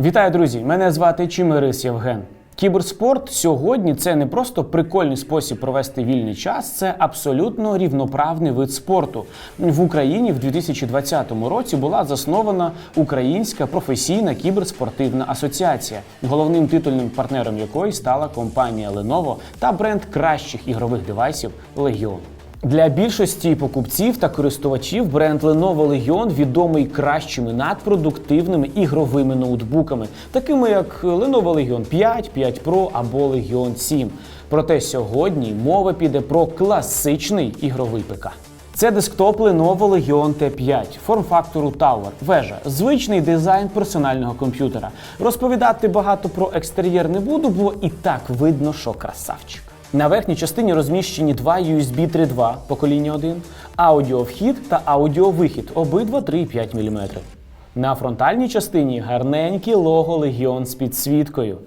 Вітаю, друзі! Мене звати Чимирис Євген. Кіберспорт сьогодні це не просто прикольний спосіб провести вільний час, це абсолютно рівноправний вид спорту. В Україні в 2020 році була заснована Українська професійна кіберспортивна асоціація, головним титульним партнером якої стала компанія Lenovo та бренд кращих ігрових девайсів Legion. Для більшості покупців та користувачів бренд Lenovo Legion відомий кращими надпродуктивними ігровими ноутбуками, такими як Lenovo Legion 5, 5 Pro або Legion 7. Проте сьогодні мова піде про класичний ігровий ПК. Це десктоп Lenovo Legion T5, форм-фактору Tower, вежа, звичний дизайн персонального комп'ютера. Розповідати багато про екстер'єр не буду, бо і так видно, що красавчик. На верхній частині розміщені два USB 3.2 покоління 1, аудіовхід та аудіовихід, обидва 3,5 мм. На фронтальній частині гарненьке лого Legion з підсвіткою.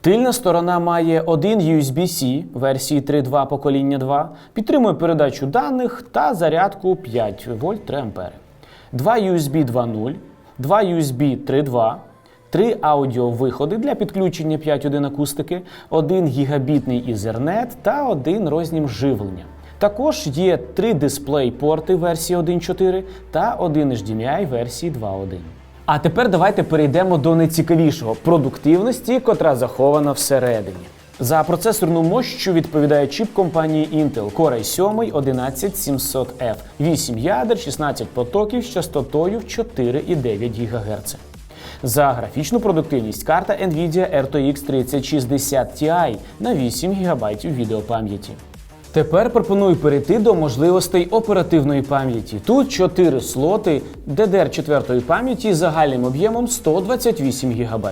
Тильна сторона має один USB-C версії 3.2 покоління 2, підтримує передачу даних та зарядку 5 вольт 3 ампери. Два USB 2.0, два USB 3.2, три аудіовиходи для підключення 5.1 акустики, один гігабітний Ethernet та один рознім живлення. Також є три дисплей-порти версії 1.4 та один HDMI версії 2.1. А тепер давайте перейдемо до найцікавішого продуктивності, котра захована всередині. За процесорну мощу відповідає чіп компанії Intel Core i7 11700F, 8 ядер, 16 потоків з частотою в 4,9 ГГц. За графічну продуктивність карта Nvidia RTX 3060 Ti на 8 ГБ відеопам'яті. Тепер пропоную перейти до можливостей оперативної пам'яті. Тут 4 слоти DDR4 пам'яті з загальним об'ємом 128 ГБ.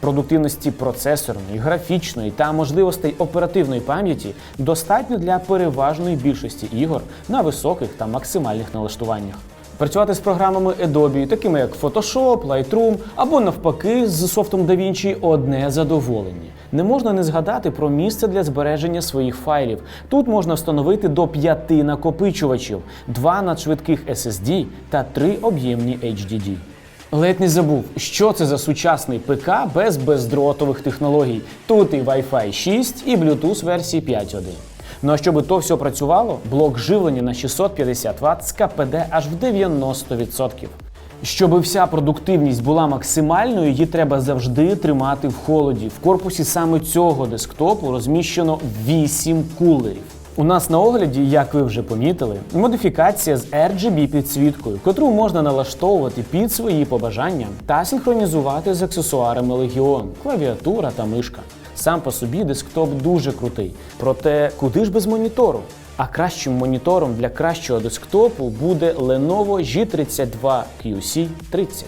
Продуктивності процесорної, графічної та можливостей оперативної пам'яті достатньо для переважної більшості ігор на високих та максимальних налаштуваннях. Працювати з програмами Adobe, такими як Photoshop, Lightroom або навпаки з софтом DaVinci – одне задоволення. Не можна не згадати про місце для збереження своїх файлів. Тут можна встановити до п'яти накопичувачів, два надшвидких SSD та три об'ємні HDD. Ледь не забув, що це за сучасний ПК без бездротових технологій. Тут і Wi-Fi 6, і Bluetooth версії 5.1. Ну а щоб то все працювало, блок живлення на 650 Вт з КПД аж в 90%. Щоб вся продуктивність була максимальною, її треба завжди тримати в холоді. В корпусі саме цього десктопу розміщено 8 кулерів. У нас на огляді, як ви вже помітили, модифікація з RGB підсвіткою, котру можна налаштовувати під свої побажання та синхронізувати з аксесуарами Legion, клавіатура та мишка. Сам по собі десктоп дуже крутий. Проте куди ж без монітору? А кращим монітором для кращого десктопу буде Lenovo G32 QC30.